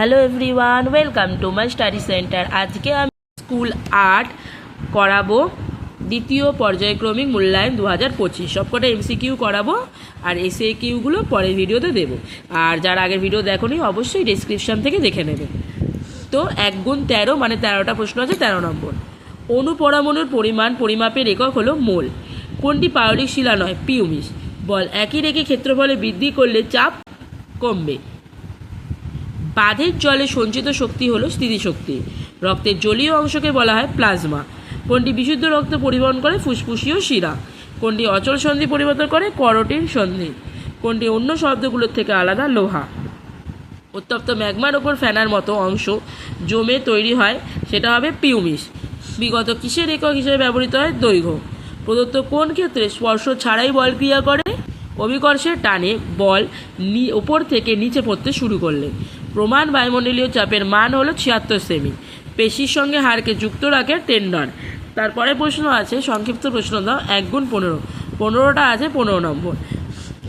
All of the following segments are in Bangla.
Hello everyone, welcome to my study centre. আজকে আমি স্কুল আর্ট করাবো, দ্বিতীয় পর্যায়ক্রমিক মূল্যায়ন দু হাজার পঁচিশ। সবকটা এমসিকিউ করাবো আর এসএ কিউগুলো পরের ভিডিওতে দেবো। আর যারা আগের ভিডিও দেখোনি, অবশ্যই ডিসক্রিপশান থেকে দেখে নেবে। তো এক গুণ তেরো মানে তেরোটা প্রশ্ন আছে, তেরো নম্বর। অনুপরমাণুর পরিমাণ পরিমাপের একক হলো মোল। কোনটি পারলিক শিলা নয়? পিউমিস। বল, একই রেখে ক্ষেত্রফলে বৃদ্ধি করলে চাপ কমবে। বাঁধের জলে সঞ্চিত শক্তি হলো স্থিতিশক্তি রক্তের জলীয় অংশকে বলা হয় প্লাজমা। কোনটি বিশুদ্ধ রক্ত পরিবহন করে ফুসফুসীয় শিরা। কোনটি অচল সন্ধি পরিবর্তন করে করটিন সন্ধি। কোনটি অন্য শব্দগুলোর থেকে আলাদা লোহা। উত্তপ্ত ম্যাগমার ওপর ফ্যানার মতো অংশ জমে তৈরি হয়, সেটা হবে পিউমিস। বিগত কিসের একক হিসেবে ব্যবহৃত হয় দৈর্ঘ্য? প্রদত্ত কোন ক্ষেত্রে স্পর্শ ছাড়াই বল ক্রিয়া করে। অভিকর্ষের টানে বল ওপর থেকে নিচে পড়তে শুরু করলে। প্রমাণ বায়ুমণ্ডলীয় চাপের মান হলো ছিয়াত্তর সেমি। পেশির সঙ্গে হাড়কে যুক্ত রাখে টেন্ডন। তারপরে প্রশ্ন আছে, সংক্ষিপ্ত প্রশ্ন দাও, এক গুণ পনেরো। পনেরোটা আছে পনেরো নম্বর।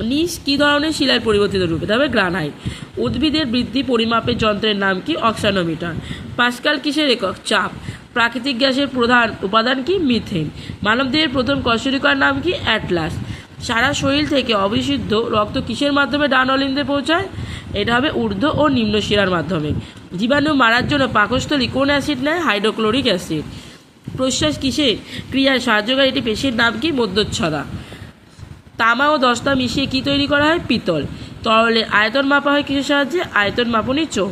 নিস কী ধরনের শিলায় পরিবর্তিত রূপে? তবে গ্রানাইট। উদ্ভিদের বৃদ্ধি পরিমাপের যন্ত্রের নাম কি? অক্সানোমিটার। পাস্কাল কিসের একক? চাপ। প্রাকৃতিক গ্যাসের প্রধান উপাদান কি? মিথেন। মানবদেহের প্রথম কশরিকার নাম কি? অ্যাটলাস। সারা শরীর থেকে অবিশুদ্ধ রক্ত কিসের মাধ্যমে ডান অলিন্দে পৌঁছায়? এটা হবে ঊর্ধ্ব ও নিম্ন শিরার মাধ্যমে। জীবাণু মারার জন্য পাকস্থলী কোন অ্যাসিড নেয়? Hydrochloric acid. প্রশ্বাস কিসের? ক্রিয়ায় সাহায্যকারী এটি পেশির নাম কি? মধ্যচ্ছদা তামা ও দস্তা মিশিয়ে কি তৈরি করা হয়? পিতল। তরলের আয়তন মাপা হয় কিসের সাহায্যে? আয়তন মাপনি চোখ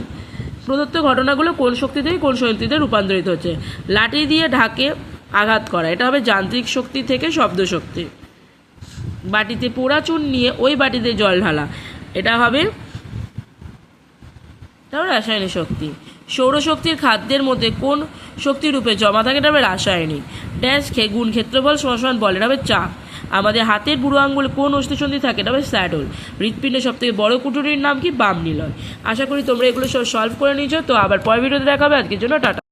প্রদত্ত ঘটনাগুলো কোন শক্তি থেকে কোন শক্তিতে রূপান্তরিত হচ্ছে? লাঠি দিয়ে ঢাকে আঘাত করা। এটা হবে যান্ত্রিক শক্তি থেকে শব্দ শক্তি। বাটিতে পোড়া চুন নিয়ে ওই বাটিতে জল ঢালা। এটা হবে তারপর রাসায়নিক শক্তি। সৌরশক্তির খাদ্যের মধ্যে কোন শক্তিরূপে জমা থাকে এটা হবে রাসায়নিক। ড্যাশ খে, গুণ ক্ষেত্রফল সমান বল এটা হবে চাপ আমাদের হাতের বুড়ো আঙ্গুলে কোন অস্থিসন্ধি থাকে এটা হবে স্যাডল। হৃৎপিণ্ডের সব থেকে বড় কুটুরির নাম কি? বাম নিলয় আশা করি তোমরা এগুলো সব সলভ করে নিয়েছো, তো আবার পরের ভিডিওতে দেখাবে আজকের জন্য টাটা।